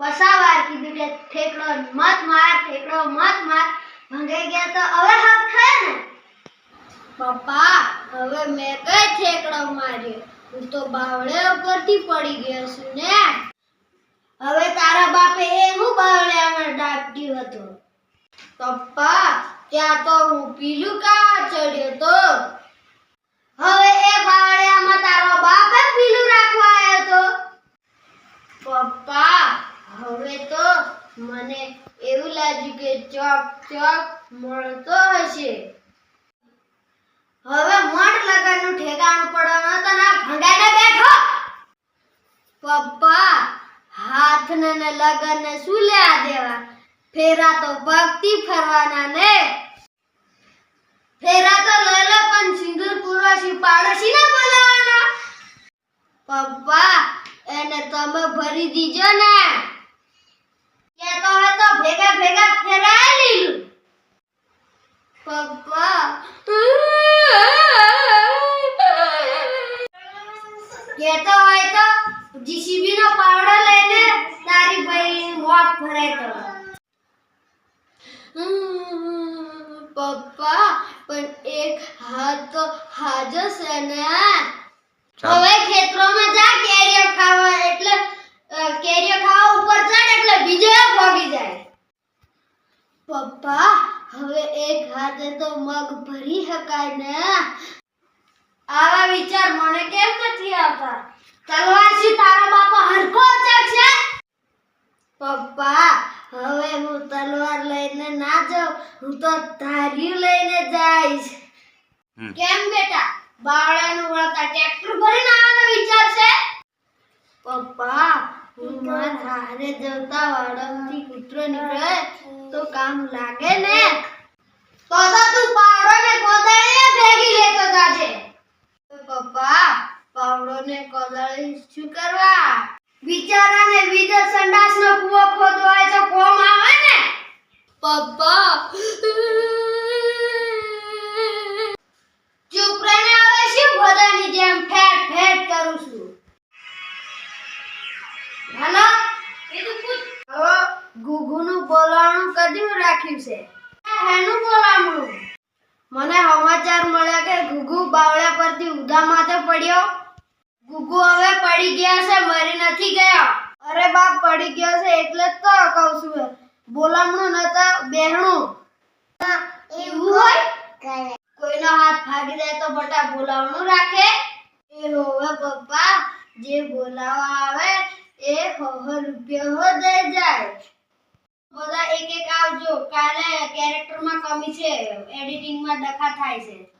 પસાવાર કીધું કે ઠેકડો મત માર, ઠેકડો મત માર. ભંગાઈ ગયા તો હવે હક થાય ને? પપ્પા, હવે મેં કઈ ઠેકડો માર્યો? હું તો બાવળે ઉપરથી પડી ગયો છું ને. હવે તારા બાપે એવું બાવળિયામાં ડાક્યું હતું? પપ્પા, ત્યાં તો હું પીલું કા ચડ્યો તો. હવે એ બાવળિયામાં તારો બાપે પીલું રાખવા આવ્યો તો પપ્પા હવે તો મને એવું ચોક ચોક મળતો હશે. હવે મોટ લગનનું ઠેકાણું પડવાનું તો ના ભંગાઈને બેઠો. પપ્પા, હાથને ને લગનને શું લેવા દેવા? ફેરા તો ભક્તિ ફરવાના ને. ફેરા તો લઈ પણ સિંદૂર પૂર્વશી પાડોશી ને બોલાવાના. પપ્પા, એને તમે ભરી દીજો ને. તો હે તો ભેગા ભેગા ફેરાય લીલું પપ્પા કહેતો હોય તો જીસીબી નો પાવડો લઈને તારી ભાઈ મોત ભરાય તો પપ્પા પણ એક હાથ તો હાજો છે ને. હવે ખેતરોમાં જા કેરીઓ ખાવા એટલે કેરીઓ ખાવા બીજો એક ભોગી જાય. પપ્પા હવે એક હાથે તો મગ ભરી શકાય ને? આવા વિચાર મને કેમ નથી આવતા? તલવારથી તારો બાપા હરખો છે? પપ્પા હવે હું તલવાર લઈને ના જાઉં હું તો ધારી લઈને જઈશ. કેમ બેટા? બાવળાનું વળતા ટ્રેક્ટર ભરીને આવવાનો વિચાર છે? પપ્પા માં ધારે જવતા વાડમથી કૂતરો નીકળે તો કામ લાગે ને? તો તો તું પાવડો ને કોદાળી ભેગી લેતો જાજે. પપ્પા પાવડો ને કોદાળી શું કરવા? બિચારાને બીજો સંડાસનો કૂવો ખોદવો હોય તો કોમ આવે ને? પપ્પા. ચૂપ શું બધાની જેમ ફેટ ફેટ કરું ગુગુનું બોલાણું રાખ્યું છે? હેનું બોલામણું. મને સમાચાર મળ્યા કે ગુગુ બાવળા પરથી ઉદા માથે પડ્યો. ગુગુ હવે પડી ગયા છે મરી નથી ગયા. અરે બાપ પડી ગયો છે એટલે જ તો કહું છું બોલામણું નતા બેહણું. એવું હોય? કોઈનો હાથ ભાગી જાય તો બટા બોલાવણું રાખે? એ હોવે પપ્પા જે બોલાવા આવે એ હો રૂપિયો હો દઈ જાય. બધા એક એક આવજો. કાલે કેરેક્ટરમાં કમી છે. એડિટિંગમાં ડખા થાય છે.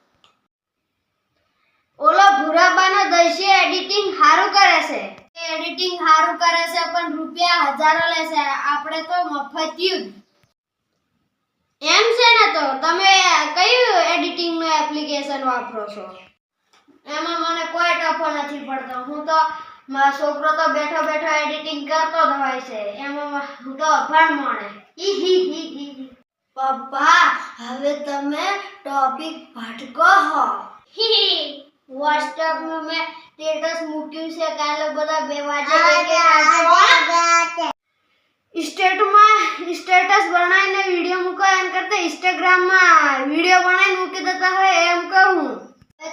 ઓલો ભૂરાબાનો દૈશી એડિટિંગ સારું કરે છે. એડિટિંગ સારું કરે છે પણ રૂપિયા હજારો લે છે. આપણે તો મફતિયું જ. એમ છે ને તો તમે કયું એડિટિંગનું એપ્લિકેશન વાપરો છો? એમાં મને કોઈ ટફો નથી પડતો. હું તો મારો છોકરો તો બેઠો બેઠો એડિટિંગ કરતો જ હોય છે. એમાં હું તો અભણ મોણે. પપ્પા હવે તમે ટોપિક ભટકો હો. વોટ્સએપમાં સ્ટેટસ મૂક્યું છે. કાલે બધા બે વાગે સ્ટેટમાં સ્ટેટસ બનાવીને વીડિયો મૂકો. એમ કરતા ઇન્સ્ટાગ્રામમાં વીડિયો બનાવીને મૂકી દેતા હોય એમ કહું.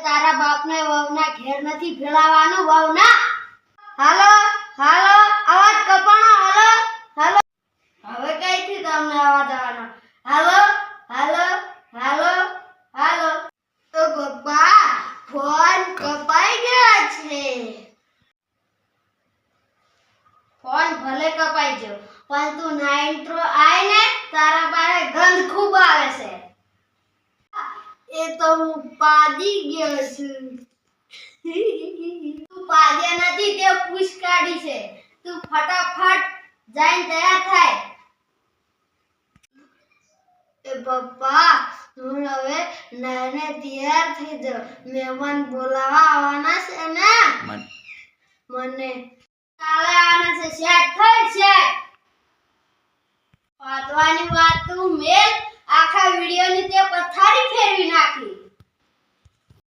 તારા બાપને વહુના ઘેર નથી ભેળાવાનું વહુના. હાલો હાલો, અવાજ કપાણો, હાલો હાલો. હવે કઈથી તમને અવાજ આવવાનો? હાલો હાલો હાલો હાલો. તો પપ્પા ફોન કપાઈ ગયો છે. ફોન ભલે કપાઈ ગયો પણ તું ના ઇન્ટ્રો આય ને તારા પાસે ગંધ ખૂબ આવે છે. એ તો હું પાડી ગયો છું. પૂછ છે. તું ફટાફટ જઈને તૈયાર થાય. એ પપ્પા હું હવે નાને તૈયાર થઈ જાઉં મહેમાન બોલાવા આવવાના છે ને? મને કાલે આવવાના છે સેટ